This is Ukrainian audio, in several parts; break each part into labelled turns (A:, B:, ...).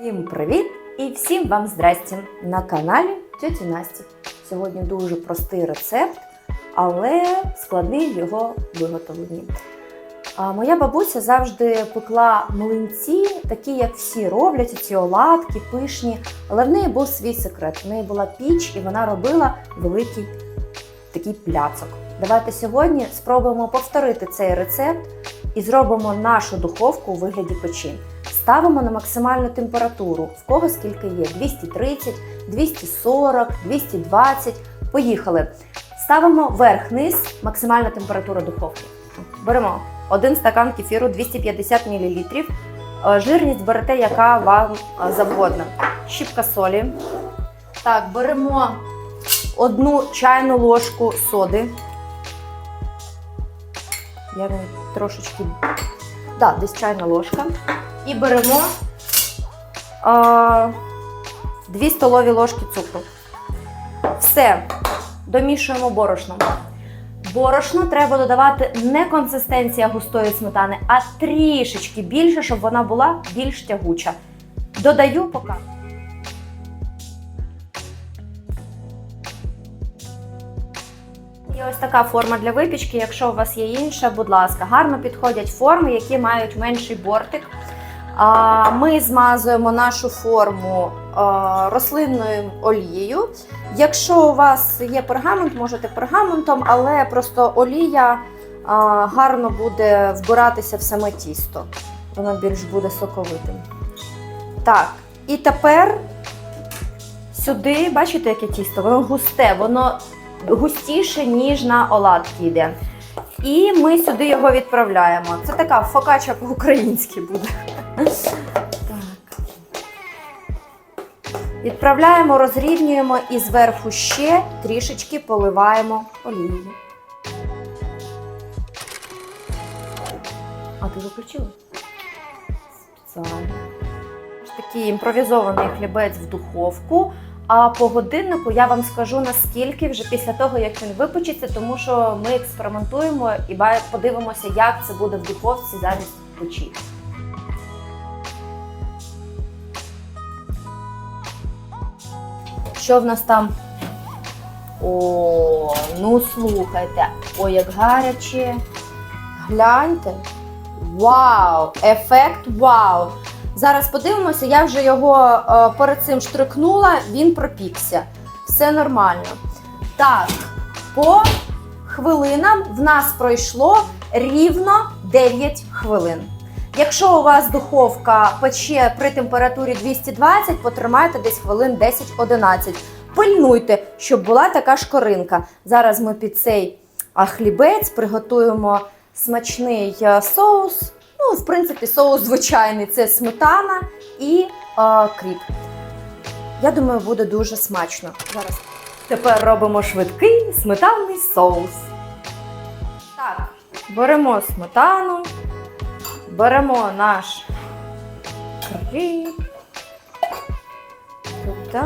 A: Всім привіт і всім вам здрасті на каналі Тьоті Насті. Сьогодні дуже простий рецепт, але складний в його виготовленні. Моя бабуся завжди пекла млинці, такі, як всі роблять, ці оладки, пишні. Але в неї був свій секрет. В неї була піч, і вона робила великий такий пляцок. Давайте сьогодні спробуємо повторити цей рецепт і зробимо нашу духовку у вигляді печі. Ставимо на максимальну температуру, в кого скільки є: 230, 240, 220. Поїхали. Ставимо верх-низ, максимальна температура духовки. Беремо один стакан кефіру 250 мл. Е, Жирність берете, яка вам е, завгодна. Щіпка солі. Так, беремо одну чайну ложку соди. Я трошечки. Да, десь чайна ложка. І беремо а, 2 столові ложки цукру. Все, домішуємо борошном. Борошно треба додавати не консистенція густої сметани, а трішечки більше, щоб вона була більш тягуча. Додаю поки. І ось така форма для випічки. Якщо у вас є інша, будь ласка, гарно підходять форми, які мають менший бортик. Ми змазуємо нашу форму рослинною олією. Якщо у вас є пергамент, можете пергаментом, але просто олія гарно буде вбиратися в саме тісто. Воно більш буде соковитим. Так, і тепер сюди, бачите, яке тісто? Воно густе, воно густіше, ніж на оладки йде. І ми сюди його відправляємо. Це така фокача по-українськи буде. Так. Відправляємо, розрівнюємо і зверху ще трішечки поливаємо олією. А ти виключила? Спеціально. Такий імпровізований хлібець в духовку. А по годиннику я вам скажу наскільки вже після того, як він випечеться, тому що ми експериментуємо і подивимося, як це буде в духовці замість печі. Що в нас там? О, ну слухайте, ой, як гаряче. Гляньте. Вау! Ефект вау! Зараз подивимося, я вже його е, перед цим штрикнула, він пропікся. Все нормально. Так, по хвилинам в нас пройшло рівно 9 хвилин. Якщо у вас духовка пече при температурі 220, потримайте десь хвилин 10-11. Пильнуйте, щоб була така шкоринка. Зараз ми під цей хлібець приготуємо смачний е, соус. Ну, в принципі, соус звичайний це сметана і е, кріп. Я думаю, буде дуже смачно. Зараз тепер робимо швидкий сметанний соус. Так, беремо сметану, беремо наш кріп. Туди.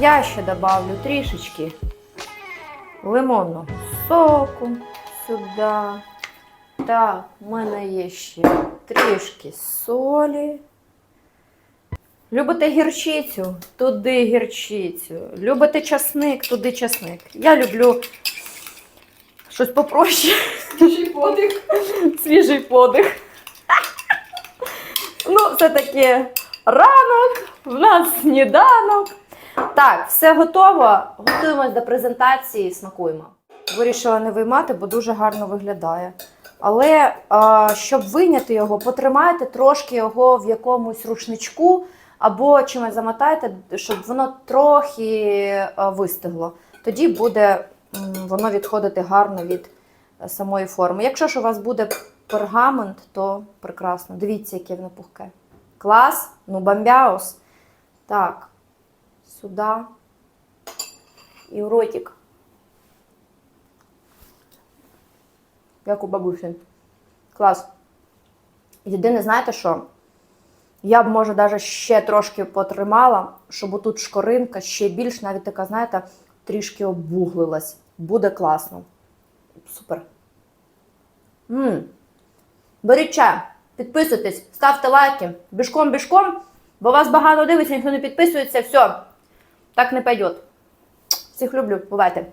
A: Я ще добавлю трішечки лимонного соку сюди. Так, в мене є ще трішки солі. Любите гірчицю? Туди гірчицю. Любите часник, туди часник. Я люблю щось попроще.
B: Свіжий подих.
A: Свіжий подих. Ну, все-таки ранок, в нас сніданок. Так, все готово. Готуємось до презентації, смакуємо. Вирішила не виймати, бо дуже гарно виглядає. Але щоб вийняти його, потримайте трошки його в якомусь рушничку або чимось замотайте, щоб воно трохи вистигло. Тоді буде воно відходити гарно від е, самої форми. Якщо ж у вас буде пергамент, то прекрасно. Дивіться, яке воно пухке. Клас, ну бомбяус. Так, сюди. І в ротик. Як у бабусі. Клас. Єдине, знаєте що? Я б, може, навіть ще трошки потримала, щоб отут шкоринка ще більш, навіть така, знаєте, трішки обвуглилась. Буде класно. Супер. М. Беріть чай. Підписуйтесь, ставте лайки. Бішком, бішком, бо вас багато дивиться, ніхто не підписується. Все, так не пойдет. Всіх люблю, бувайте.